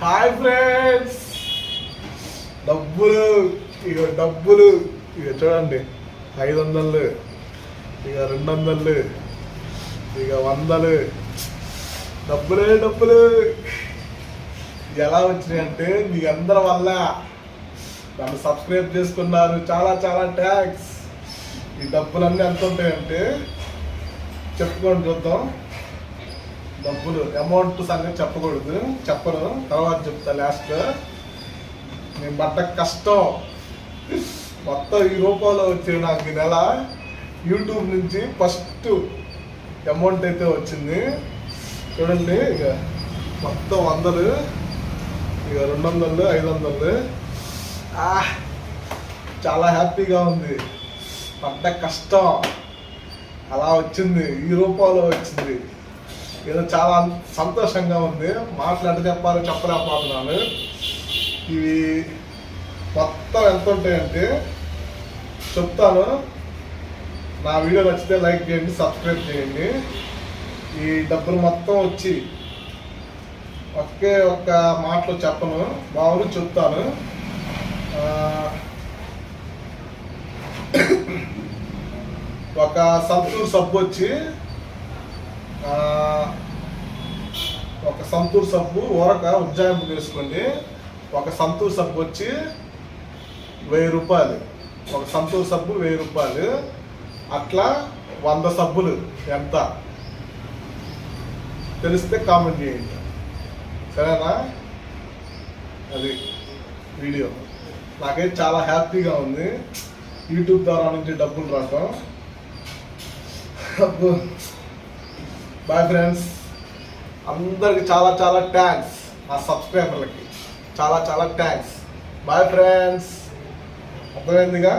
Hi friends. డబ్బులు ఇక డబ్బులు. ఇక చూడండి ఐదు వందలు ఇక రెండు వందలు. ఇక వందలు డబ్బులే డబ్బులు. ఎలా వచ్చినాయి అంటే మీ అందరి వల్ల నన్ను సబ్స్క్రైబ్ చేసుకున్నారు. చాలా చాలా ట్యాక్స్ ఈ డబ్బులన్నీ ఎంత ఉంటాయంటే చెప్పుకొని చూద్దాం. డబ్బులు అమౌంట్ సంగతి చెప్పకూడదు చెప్పను. తర్వాత చెప్తా లాస్ట్ నేను పడ్డ కష్టం. మొత్తం ఈ రూపంలో వచ్చిన నాకు ఈ నెల. యూట్యూబ్ నుంచి ఫస్ట్ అమౌంట్ అయితే వచ్చింది. చూడండి ఇక మొత్తం వందలు. ఇక రెండు వందలు ఐదు వందలు ఆ, చాలా హ్యాపీగా ఉంది. పడ్డ కష్టం. అలా వచ్చింది. ఈ రూపంలో వచ్చింది. ఏదో చాలా సంతోషంగా ఉంది. మాట్లాడి చెప్పాలి చెప్పలేకపోతున్నాను. ఇవి మొత్తం ఎంత ఉంటాయంటే చెప్తాను. నా వీడియో నచ్చితే లైక్ చేయండి సబ్స్క్రైబ్ చేయండి. ఈ డబ్బులు మొత్తం వచ్చి ఒకే ఒక్క మాటలో చెప్పను. మా చెప్తాను. ఒక సంతూర్ సబ్బు వచ్చి ఆ, ఒక సంతూర్ సబ్బు ఊరక ఉజ్జాయింపు వేసుకోండి ఒక సంతూర్ సబ్బు వచ్చి వెయ్యి రూపాయలు. ఒక సంతూర్ సబ్బు వెయ్యి రూపాయలు. అట్లా వంద సబ్బులు ఎంత? తెలిస్తే కామెంట్ చేయండి. సరేనా? అది వీడియో. నాకైతే చాలా హ్యాపీగా ఉంది. యూట్యూబ్ ద్వారా నుంచి డబ్బులు రావటం. డబ్బు బాయ్ ఫ్రెండ్స్. అందరికి చాలా చాలా థ్యాంక్స్ నా సబ్స్క్రైబర్లకి చాలా చాలా థ్యాంక్స్ బాయ్ ఫ్రెండ్స్ అర్థమైందిగా?